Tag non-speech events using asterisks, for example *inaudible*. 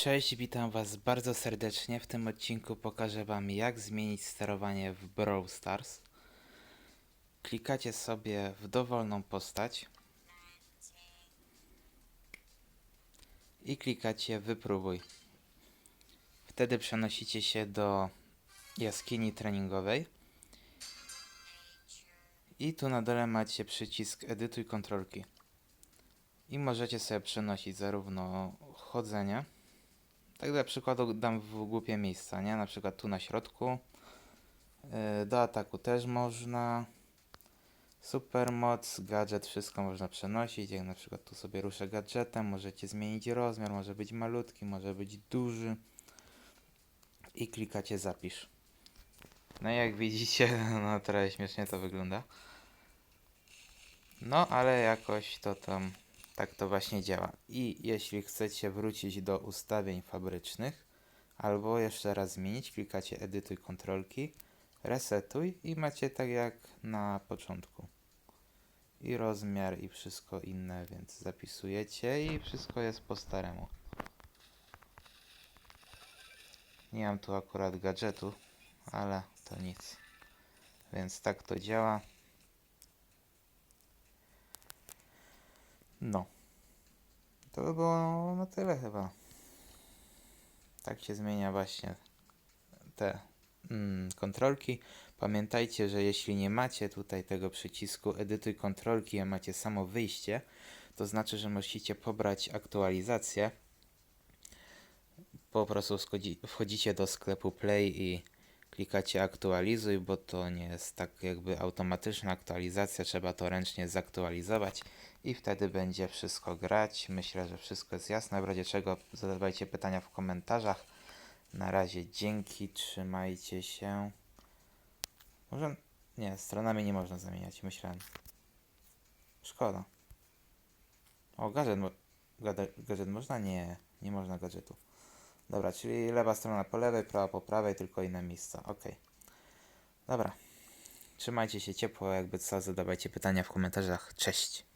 Cześć, witam Was bardzo serdecznie. W tym odcinku pokażę Wam jak zmienić sterowanie w Brawl Stars. Klikacie sobie w dowolną postać i klikacie wypróbuj. Wtedy przenosicie się do jaskini treningowej i tu na dole macie przycisk edytuj kontrolki. I możecie sobie przenosić zarówno chodzenie, tak dla przykładu dam w głupie miejsca, nie? Na przykład tu na środku. Yy, Do ataku też można. Supermoc, gadżet, wszystko można przenosić. Jak na przykład tu sobie ruszę gadżetem, możecie zmienić rozmiar, może być malutki, może być duży. I klikacie zapisz. No jak widzicie, *laughs* no trochę śmiesznie to wygląda. No, ale jakoś to tam tak to właśnie działa. I jeśli chcecie wrócić do ustawień fabrycznych, albo jeszcze raz zmienić, klikacie edytuj kontrolki, resetuj i macie tak jak na początku. I rozmiar i wszystko inne, więc zapisujecie i wszystko jest po staremu. Nie mam tu akurat gadżetu, ale to nic. Więc tak to działa. No. To by było na tyle chyba. Tak się zmienia właśnie te mm, kontrolki. Pamiętajcie, że jeśli nie macie tutaj tego przycisku edytuj kontrolki, a macie samo wyjście, to znaczy, że musicie pobrać aktualizację. Po prostu wchodzicie do sklepu Play i klikacie aktualizuj, bo to nie jest tak jakby automatyczna aktualizacja, trzeba to ręcznie zaktualizować i wtedy będzie wszystko grać. Myślę, że wszystko jest jasne. W razie czego zadawajcie pytania w komentarzach. Na razie dzięki, trzymajcie się. Może. Nie, stronami nie można zamieniać, myślałem. Szkoda. O, gadżet, gadżet można? Nie, nie można gadżetu. Dobra, czyli lewa strona po lewej, prawa po prawej, tylko inne miejsca. Ok. Dobra. Trzymajcie się ciepło, jakby co, zadawajcie pytania w komentarzach. Cześć.